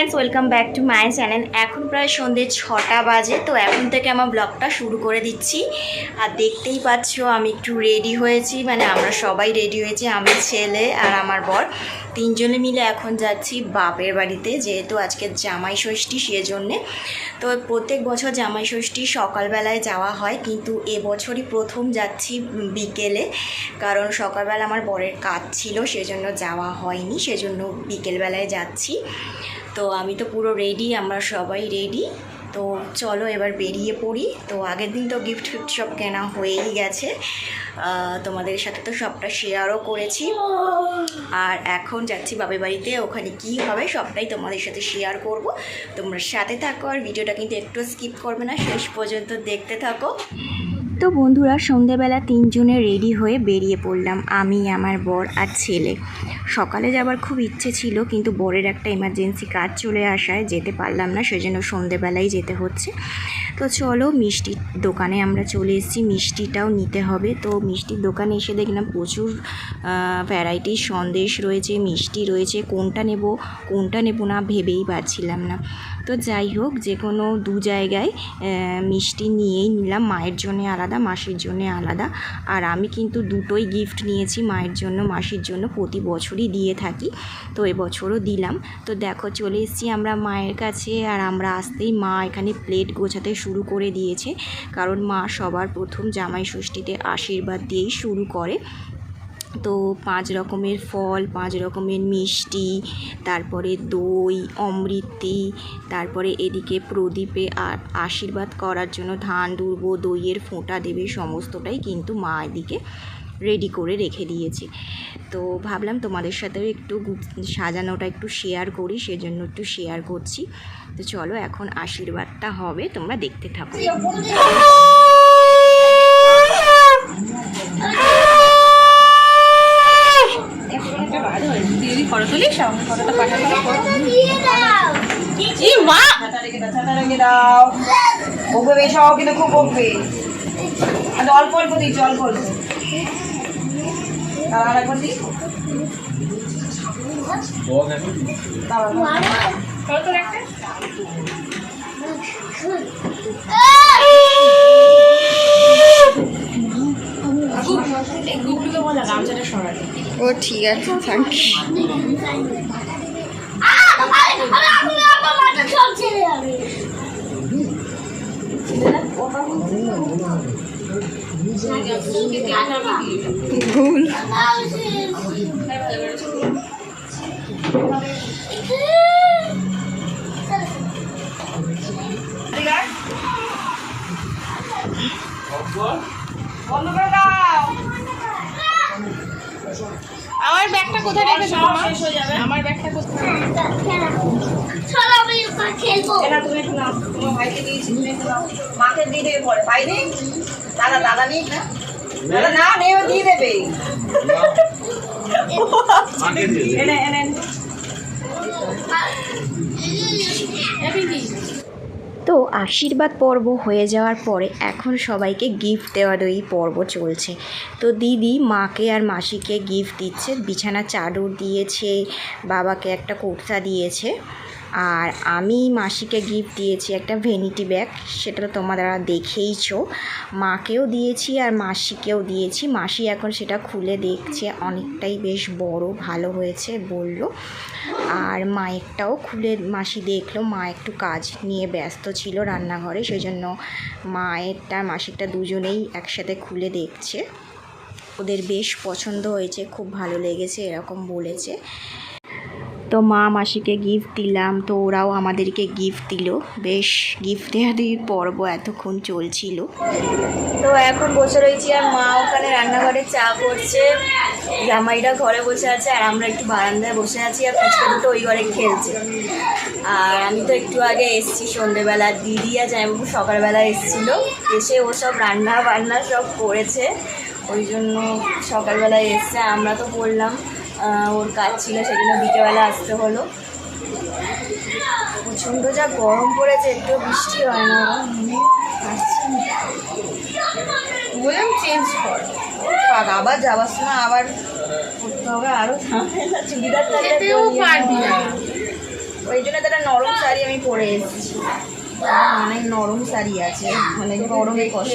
Friends welcome back to my channel এখন প্রায় সন্ধ্যে ছটা বাজে, তো এখন থেকে আমার ব্লগটা শুরু করে দিচ্ছি। আর দেখতেই পাচ্ছ, আমি একটু রেডি হয়েছি মানে আমরা সবাই রেডি হয়েছি, আমি, ছেলে আর আমার বর। তিনজনে মিলে এখন যাচ্ছি বাপের বাড়িতে, যেহেতু আজকে জামাই ষষ্ঠী সেজন্যে। তো প্রত্যেক বছর জামাই ষষ্ঠী সকালবেলায় যাওয়া হয়, কিন্তু এবছরই প্রথম যাচ্ছি বিকেলে, কারণ সকালবেলা আমার বরের কাজ ছিল, সেজন্য যাওয়া হয়নি, সেজন্য বিকেলবেলায় যাচ্ছি। তো আমি তো পুরো রেডি আমরা সবাই রেডি তো চলো এবার বেরিয়ে পড়ি। তো আগের দিন তো গিফট ফিফট সব কেনা হয়েই গেছে। তোমাদের সাথে তো সবটা শেয়ারও করেছি। আর এখন যাচ্ছি বাবের বাড়িতে, ওখানে কি হবে সবটাই তোমাদের সাথে শেয়ার করব। তোমরা সাথে থাকো আর ভিডিওটা কিন্তু একটু স্কিপ করবে না, শেষ পর্যন্ত দেখতে থাকো। তো বন্ধুরা, সন্ধেবেলা তিনজনে রেডি হয়ে বেরিয়ে পড়লাম, আমি, আমার বর আর ছেলে। সকালে যাবার খুব ইচ্ছে ছিল, কিন্তু বরের একটা এমার্জেন্সি কাজ চলে আসায় যেতে পারলাম না, সেজন্য সন্ধেবেলাই যেতে হচ্ছে। তো চলো, মিষ্টির দোকানে আমরা চলে এসেছি, মিষ্টিটাও নিতে হবে। তো মিষ্টির দোকানে এসে দেখলাম প্রচুর ভ্যারাইটির সন্দেশ রয়েছে, মিষ্টি রয়েছে, কোনটা নেব কোনটা নেব না ভেবেই পারছিলাম না। তো যাই হোক, যে কোনো দু জায়গায় মিষ্টি নিয়েই নিলাম। মায়ের জন্য আলাদা, মাসির জন্য আলাদা। আর আমি কিন্তু দুটোই গিফট নিয়েছি মায়ের জন্য, মাসির জন্য। প্রতি বছরই দিয়ে থাকি, তো এবছরও দিলাম। তো দেখো, চলে এসেছি আমরা মায়ের কাছে। আর আমরা আসতেই মা এখানে প্লেট গোছাতে শুরু করে দিয়েছে। কারণ মা সবার প্রথম জামাই ষষ্ঠীতে আশীর্বাদ দিয়েই শুরু করে। তো পাঁচ রকমের ফল, পাঁচ রকমের মিষ্টি, তারপরে দই, অমৃতি, তারপরে এদিকে প্রদীপে আশীর্বাদ করার জন্য ধান দুর্ব দইয়ের ফোঁটা দেবে, সমস্তটাই কিন্তু মা এদিকে রেডি করে রেখে দিয়েছে। তো ভাবলাম তোমাদের সাথেও একটু সাজানোটা একটু শেয়ার করি, সেজন্য একটু শেয়ার করছি। তো চলো এখন আশীর্বাদটা হবে, তোমরা দেখতে থাকো। ফটো তুলিস পাঠাতে দাও বকবে বেশ কিন্তু খুব বকবে আর অল্প অল্প দিচ্ছি অল্প অল্প। আর দিই। গামছাটা সরালে ও ঠিক আছে থ্যাংক ইউ ভুল। আমার ব্যাগটা কোথায় রেখেছো মা? আমার ব্যাগটা কোথায়? খেলব। এনা তুমি একটু নাও। তোমার ভাইকে দিয়েছি তুমি একটু নাও। মাকে দিয়ে দেবে পরে। ভাই নেই দাদা দাদা নেই না। দাদা না নেই ও দিয়ে দেবে। এনে এনে তো আশীর্বাদ পর্ব হয়ে যাওয়ার পরে এখন সবাইকে গিফট দেওয়ার ওই পর্ব চলছে। তো দিদি মাকে আর মাসিকে গিফট দিচ্ছে। বিছানা চাদর দিয়েছে, বাবাকে একটা কুর্তা দিয়েছে। আর আমি মাসিকে গিফট দিয়েছি একটা ভেনিটি ব্যাগ সেটা তোমরা দেখেইছো। মাকেও দিয়েছি আর মাসিকেও দিয়েছি। মাসি এখন সেটা খুলে দেখছে, অনেকটাই বেশ বড়, ভালো হয়েছে বলল। আর মায়েরটাও খুলে মাসি দেখল, মা একটু কাজ নিয়ে ব্যস্ত ছিল রান্নাঘরে সেই জন্য মায়েরটা মাসিরটা দুজনেই একসাথে খুলে দেখছে। ওদের বেশ পছন্দ হয়েছে, খুব ভালো লেগেছে, এরকম বলেছে। তো মা মাসিকে গিফট দিলাম, তো ওরাও আমাদেরকে গিফট দিল। বেশ গিফট দেওয়া দেওয়ির পর্ব এতক্ষণ চলছিল। তো এখন বসে রয়েছি আর মা ওখানে রান্নাঘরে চা করছে। জামাইরা ঘরে বসে আছে আর আমরা একটু বারান্দায় বসে আছি আর ফুচকা দুটো ওই ঘরে খেলছে। আর আমি তো একটু আগে এসছি সন্ধেবেলা। দিদি আর জামাইবাবু সকালবেলা এসেছিল। এসে ও সব রান্না বান্না সব করেছে। ওই জন্য সকালবেলায় এসছে, আমরা তো বললাম ওর কাজ ছিল সেজন্য বিকেলবেলা আসতে হলো। প্রচণ্ড যা গরম পড়েছে একটু বৃষ্টি হয় না বললাম চেঞ্জ কর। থাক, আবার যাবার সময় আবার করতে হবে আরও ঝামেলা চুড়িদার পারবি না। ওই জন্য তো একটা নরম শাড়ি আমি পরে এসেছি। অনেক নরম শাড়ি আছে মানে গরমে কষ্ট।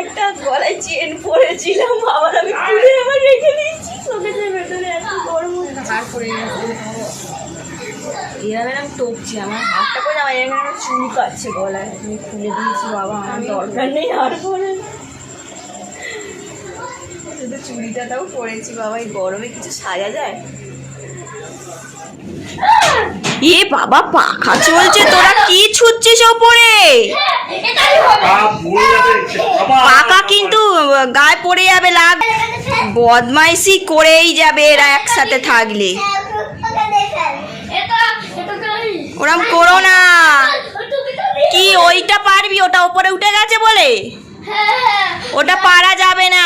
একটা গলায় চেন পরেছিলাম আবার আমি খুলে আবার রেখে দিয়েছি। ভেতরে এত গরম হার করে এরম এরম টপছি আমার হাতটা করে আমার এরম এরম চুল কাটছে গলায়। আমি খুলে দিয়েছি বাবা আমার দরকার নেই আর পরে। শুধু চুড়িটাটাও পরেছি বাবা এই গরমে কিছু সাজা যায়? এ বাবা পাখা চলছে তোরা কি ছুটছিস ওপরে? পাকা কিন্তু, গায়ে পড়ে যাবে লাগ বদমাইশি করেই যাবে এরা একসাথে থাকলে। ওরম করো না। কি, ওইটা পারবি? ওটা উপরে উঠে গেছে বলে? ওটা পারা যাবে না।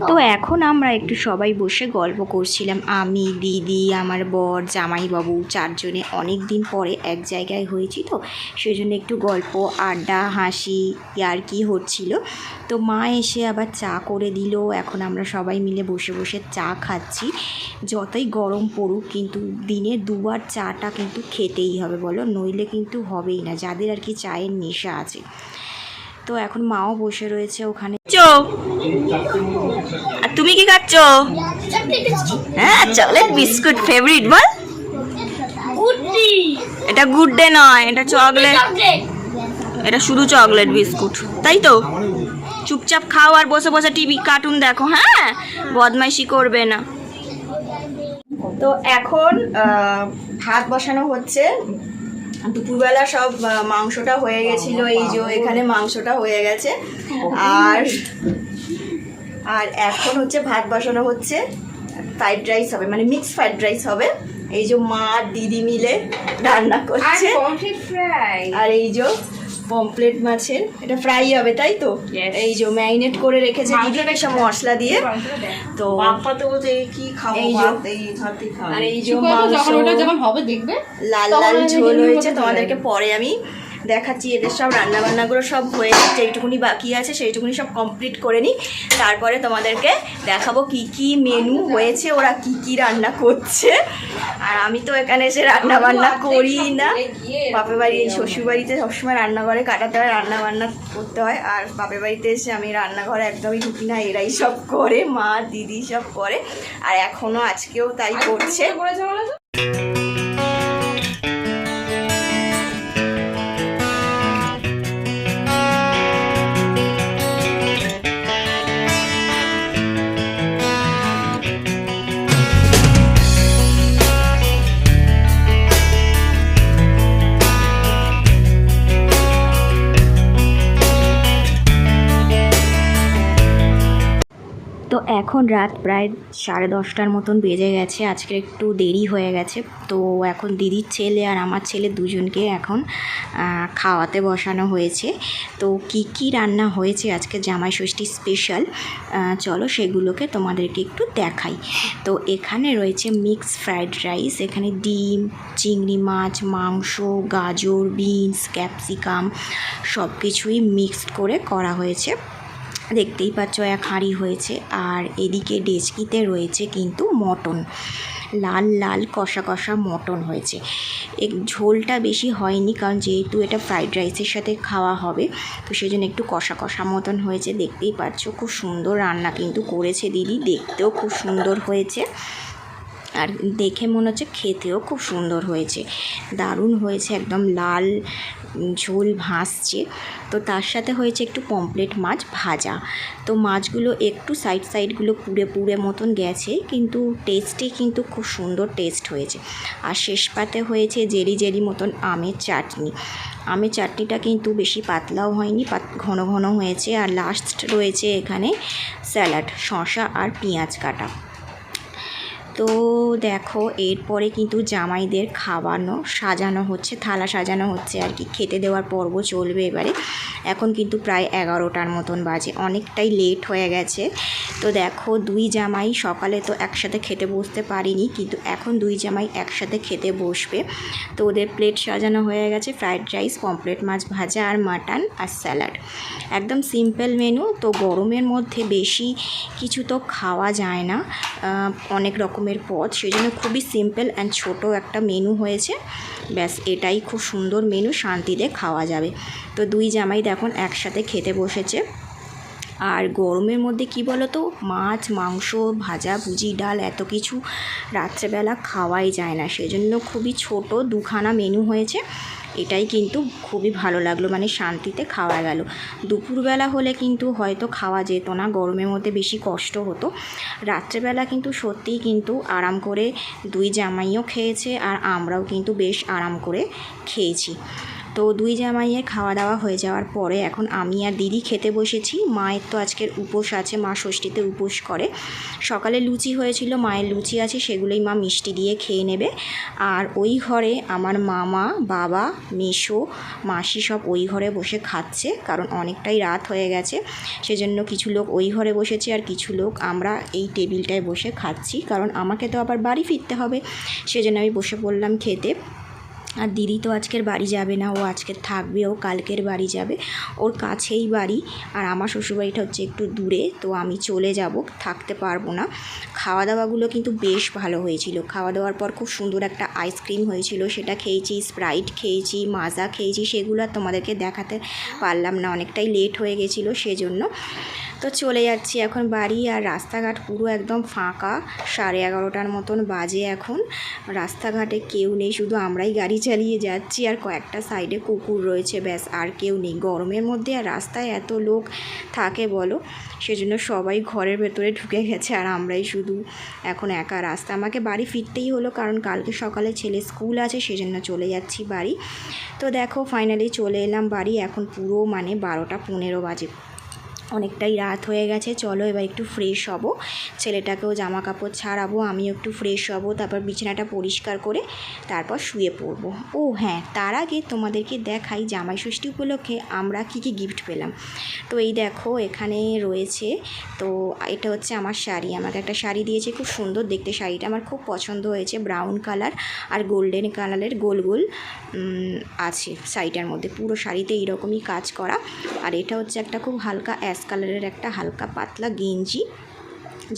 তো এখন আমরা একটু সবাই বসে গল্প করছিলাম। আমি, দিদি, আমার বর, জামাইবাবু চারজনে অনেক দিন পরে এক জায়গায় হয়েছি তো। সেই জন্য একটু গল্প, আড্ডা, হাসি আর কি হচ্ছিল। তো মা এসে আবার চা করে দিল। এখন আমরা সবাই মিলে বসে বসে চা খাচ্ছি। যতই গরম পড়ুক কিন্তু দিনে দুবার চাটা কিন্তু খেতেই হবে বলো। নইলে কিন্তু হবেই না। যাদের আর কি চায়ের নেশা আছে। তো এখন মাও বসে রয়েছে ওখানে। আর তুমি কি খাচ্ছ হ্যাঁ চকলেট বিস্কুট ফেভারিট বল। এটা গুড ডে নয় এটা চকলেট এটা শুধু চকলেট বিস্কুট তাই তো? চুপচাপ খাও আর বসে বসে টিভি কার্টুন দেখো হ্যাঁ? বদমাইশি করবে না। তো এখন ভাত বসানো হচ্ছে। দুপুরবেলা সব মাংসটা হয়ে গেছিল এই যে এখানে মাংসটা হয়ে গেছে। আর আর এখন হচ্ছে ভাত বসানো হচ্ছে। ফ্রাইড রাইস হবে মানে মিক্স ফ্রাইড রাইস হবে। এই যে মা দিদি মিলে রান্না করছে। আর এই যে পমপ্লেট মাছের। এটা ফ্রাই হবে তাই তো? এই যে ম্যারিনেট করে রেখেছে সব মশলা দিয়ে। তো আপাতত এই কি খাব এই যে- এই ভাতই খাব? আর এই যে যখন ওটা যখন হবে দেখবে। লাল লাল ঝোল হয়েছে তোমাদেরকে পরে আমি দেখাচ্ছি এদের সব রান্না বান্নাগুলো সব হয়ে গেছে এইটুকুনি বাকি আছে সেইটুকুনি সব কমপ্লিট করে নিই। তারপরে তোমাদেরকে দেখাবো কি কি মেনু হয়েছে ওরা কি কি রান্না করছে। আর আমি তো এখানে এসে রান্না বান্না করি না। বাপের বাড়ি এই শ্বশুর বাড়িতে সবসময় রান্নাঘরে কাটাতে হয় রান্না বান্না করতে হয়। আর বাপের বাড়িতে এসে আমি রান্নাঘরে একদমই ঢুকি না এরাই সব করে মা দিদি সব করে। আর এখনও আজকেও তাই করছে। এখন রাত প্রায় সাড়ে দশটার মতন বেজে গেছে, আজকে একটু দেরি হয়ে গেছে। তো এখন দিদির ছেলে আর আমার ছেলে দুজনকে এখন খাওয়াতে বসানো হয়েছে। তো কি কি রান্না হয়েছে আজকে জামাই ষষ্ঠী স্পেশাল চলো সেগুলোকে তোমাদেরকে একটু দেখাই। তো এখানে রয়েছে মিক্স ফ্রাইড রাইস এখানে ডিম, চিংড়ি মাছ, মাংস, গাজর বিনস ক্যাপসিকাম সব কিছুই মিক্সড করে করা হয়েছে। দেখতেই পাচ্ছ, এক হাঁড়ি হয়েছে। আর এদিকে ডেচকিতে রয়েছে কিন্তু মটন। লাল লাল, কষা কষা মটন হয়েছে। এক ঝোলটা বেশি হয়নি, কারণ যেহেতু এটা ফ্রাইড রাইসের সাথে খাওয়া হবে, তো সেই জন্য একটু কষা কষা মতন হয়েছে। দেখতেই পাচ্ছ, খুব সুন্দর রান্না কিন্তু করেছে দিদি। দেখতেও খুব সুন্দর হয়েছে। আর দেখে মনে হচ্ছে খেতেও খুব সুন্দর হয়েছে। দারুণ হয়েছে, একদম লাল ঝোল ভাসছে। তো তার সাথে হয়েছে একটু পমপ্লেট মাছ ভাজা। তো মাছগুলো একটু সাইড সাইডগুলো পুড়ে পুড়ে মতন গেছে, কিন্তু টেস্টে কিন্তু খুব সুন্দর টেস্ট হয়েছে। আর শেষ পাতে হয়েছে জেলি জেলি মতন আমের চাটনি। আমের চাটনিটা কিন্তু বেশি পাতলাও হয়নি ঘন ঘন হয়েছে। আর লাস্ট রয়েছে এখানে স্যালাড শসা আর পেঁয়াজ কাটা। তো দেখো, এরপরে কিন্তু জামাইদের খাওয়ানো, সাজানো হচ্ছে, থালা সাজানো হচ্ছে আর কি। খেতে দেওয়ার পর্ব চলবে এবারে। এখন কিন্তু প্রায় এগারোটার মতন বাজে, অনেকটাই লেট হয়ে গেছে। তো দেখো, দুই জামাই সকালে তো একসাথে খেতে বসতে পারিনি, কিন্তু এখন দুই জামাই একসাথে খেতে বসবে। তো ওদের প্লেট সাজানো হয়ে গেছে ফ্রাইড রাইস পমপ্লেট মাছ ভাজা আর মাটন আর স্যালাড একদম সিম্পল মেনু তো গরমের মধ্যে বেশি কিছু তো খাওয়া যায় না। অনেক অনেক রকমের পদ সেই জন্য খুবই সিম্পল অ্যান্ড ছোটো একটা মেনু হয়েছে। ব্যাস, এটাই খুব সুন্দর মেনু শান্তিতে খাওয়া যাবে। তো দুই জামাই দেখুন একসাথে খেতে বসেছে। আর গরমের মধ্যে কি বলো তো মাছ, মাংস, ভাজা, ভুজি, ডাল এত কিছু রাত্রেবেলা খাওয়াই যায় না। সেজন্য খুবই ছোট দুখানা মেনু হয়েছে। এটাই কিন্তু খুবই ভালো লাগল মানে শান্তিতে খাওয়া গেল। দুপুরবেলা হলে কিন্তু হয়তো খাওয়া যেত না, গরমের মধ্যে বেশি কষ্ট হতো। রাত্রেবেলা কিন্তু সত্যিই কিন্তু আরাম করে দুই জামাইও খেয়েছে আর আমরাও কিন্তু বেশ আরাম করে খেয়েছি। তো দুই জামাইয়ের খাওয়া দাওয়া হয়ে যাওয়ার পরে এখন আমি আর দিদি খেতে বসেছি। মায়ের তো আজকের উপোস আছে, মা ষষ্ঠীতে উপোস করে। সকালে লুচি হয়েছিল, মায়ের লুচি আছে, সেগুলোই মা মিষ্টি দিয়ে খেয়ে নেবে। আর ওই ঘরে আমার মামা, বাবা মেশো মাসি সব ওই ঘরে বসে খাচ্ছে, কারণ অনেকটাই রাত হয়ে গেছে। সেজন্য কিছু লোক ওই ঘরে বসেছে আর কিছু লোক আমরা এই টেবিলটায় বসে খাচ্ছি। কারণ আমাকে তো আবার বাড়ি ফিরতে হবে, সেজন্য আমি বসে পড়লাম খেতে। আর দিদি তো আজকের বাড়ি যাবে না, ও আজকে থাকবে, ও কালকের বাড়ি যাবে। ওর কাছেই বাড়ি, আর আমার শ্বশুরবাড়িটা হচ্ছে একটু দূরে, তো আমি চলে যাব, থাকতে পারব না। খাওয়া দাওয়াগুলো কিন্তু বেশ ভালো হয়েছিল। খাওয়া দাওয়ার পর খুব সুন্দর একটা আইসক্রিম হয়েছিল, সেটা খেয়েছি, স্প্রাইট খেয়েছি, মাজা খেয়েছি, সেগুলো আর তোমাদেরকে দেখাতে পারলাম না, অনেকটাই লেট হয়ে গেছিল, সেজন্য তো চলে যাচ্ছি এখন বাড়ি আর রাস্তাঘাট পুরো একদম ফাঁকা। সাড়ে এগারোটার মতন বাজে এখন। রাস্তাঘাটে কেউ নেই, শুধু আমরাই গাড়ি চালিয়ে যাচ্ছি আর কয়েকটা সাইডে কুকুর রয়েছে। ব্যাস, আর কেউ নেই। গরমের মধ্যে আর রাস্তায় এত লোক থাকে বলো? সেজন্য সবাই ঘরের ভেতরে ঢুকে গেছে আর আমরাই শুধু এখন একা। রাস্তা আমাকে বাড়ি ফিরতেই হলো, কারণ কালকে সকালে ছেলে স্কুল আছে, সেজন্য চলে যাচ্ছি বাড়ি। তো দেখো ফাইনালি চলে এলাম বাড়ি। এখন পুরো মানে বারোটা পনেরো বাজে। অনেকটাই রাত হয়ে গেছে, চলো এবার একটু ফ্রেশ হব। ছেলেটাকেও জামা কাপড় ছাড়াবো, আমিও একটু ফ্রেশ হব, তারপর বিছানাটা পরিষ্কার করে তারপর শুয়ে পড়ব। ও হ্যাঁ তার আগে তোমাদেরকে দেখাই জামাই ষষ্ঠী উপলক্ষে আমরা কী কী গিফট পেলাম। তো এই দেখো, এখানে রয়েছে, তো এটা হচ্ছে আমার শাড়ি। আমাকে একটা শাড়ি দিয়েছে, খুব সুন্দর দেখতে শাড়িটা। আমার খুব পছন্দ হয়েছে ব্রাউন কালার আর গোল্ডেন কালারের গোল গোল আছে শাড়িটার মধ্যে। পুরো শাড়িতে এইরকমই কাজ করা। আর এটা হচ্ছে একটা খুব হালকা অ্যাশ কালারের একটা হালকা পাতলা গেঞ্জি,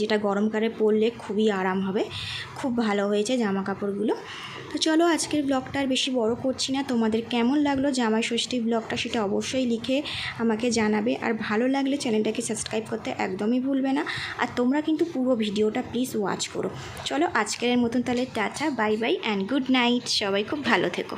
যেটা গরমকালে পরলে খুবই আরাম হবে। খুব ভালো হয়েছে জামা কাপড়গুলো তো চলো আজকের ব্লগটা আর বেশি বড় করছি না। তোমাদের কেমন লাগল জামাই ষষ্ঠী ব্লগটা সেটা অবশ্যই লিখে আমাকে জানাবে। আর ভালো লাগলে চ্যানেলটাকে সাবস্ক্রাইব করতে একদমই ভুলবে না। আর তোমরা কিন্তু পুরো ভিডিওটা প্লিজ ওয়াচ করো। চলো আজকের মতন তাহলে tata bye bye and good night সবাই খুব ভালো থেকো।